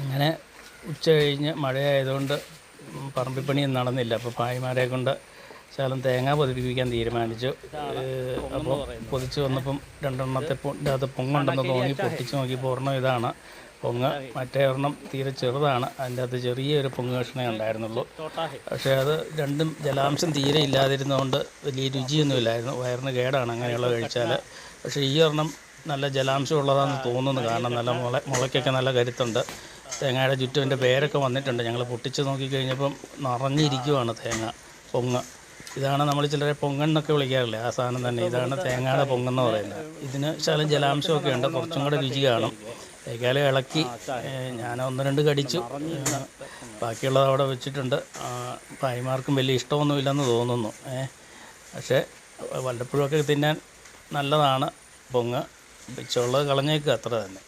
അങ്ങനെ ഉച്ച കഴിഞ്ഞ് മഴയായതുകൊണ്ട് പറമ്പിപ്പണിയും നടന്നില്ല. അപ്പോൾ പായിമാരെ കൊണ്ട് ശകലം തേങ്ങ പൊതിപ്പിക്കാൻ തീരുമാനിച്ചു. അപ്പോൾ പൊതിച്ച് വന്നപ്പം രണ്ടെണ്ണത്തെ ഇതിനകത്ത് അത് പൊങ്ങുണ്ടെന്ന് തോന്നി. പൊട്ടിച്ച് നോക്കിയപ്പോൾ ഒരെണ്ണം ഇതാണ്. പൊങ്ങ് മറ്റേ ഒരെണ്ണം തീരെ ചെറുതാണ്. അതിന്റെ അകത്ത് ചെറിയൊരു പൊങ്ങ് കഷ്ണേ ഉണ്ടായിരുന്നുള്ളൂ. പക്ഷേ അത് രണ്ടും ജലാംശം തീരെ ഇല്ലാതിരുന്നതുകൊണ്ട് വലിയ രുചിയൊന്നുമില്ലായിരുന്നു. വയറിന് കേടാണ് അങ്ങനെയുള്ള കഴിച്ചാൽ പക്ഷേ ഈ ഒരെണ്ണം നല്ല ജലാംശം ഉള്ളതാണെന്ന് തോന്നുന്നു. കാരണം നല്ല മുള മുളയ്ക്കൊക്കെ നല്ല കരുത്തുണ്ട്. തേങ്ങയുടെ ചുറ്റും എന്റെ പേരൊക്കെ വന്നിട്ടുണ്ട്. ഞങ്ങൾ പൊട്ടിച്ച് നോക്കിക്കഴിഞ്ഞപ്പം നിറഞ്ഞിരിക്കുവാണ് തേങ്ങ പൊങ്ങ്. ഇതാണ് നമ്മൾ ചിലരെ പൊങ്ങെന്നൊക്കെ വിളിക്കാറില്ലേ? ആ സാധനം തന്നെ. ഇതാണ് തേങ്ങയുടെ പൊങ്ങെന്ന് പറയുന്നത്. ഇതിന് ശകലം ജലാംശമൊക്കെ ഉണ്ട്. കുറച്ചും കൂടെ രുചി കാണും. ഏക്കാലം ഇളക്കി ഞാൻ ഒന്ന് രണ്ട് കടിച്ചു. ബാക്കിയുള്ളത് അവിടെ വെച്ചിട്ടുണ്ട്. ഭായിമാർക്കും വലിയ ഇഷ്ടമൊന്നുമില്ലെന്ന് തോന്നുന്നു. പക്ഷേ വല്ലപ്പോഴുമൊക്കെ തിന്നാൻ നല്ലതാണ് പൊങ്ങ്. വെച്ചുള്ളത് കളഞ്ഞേക്കുക അത്ര തന്നെ.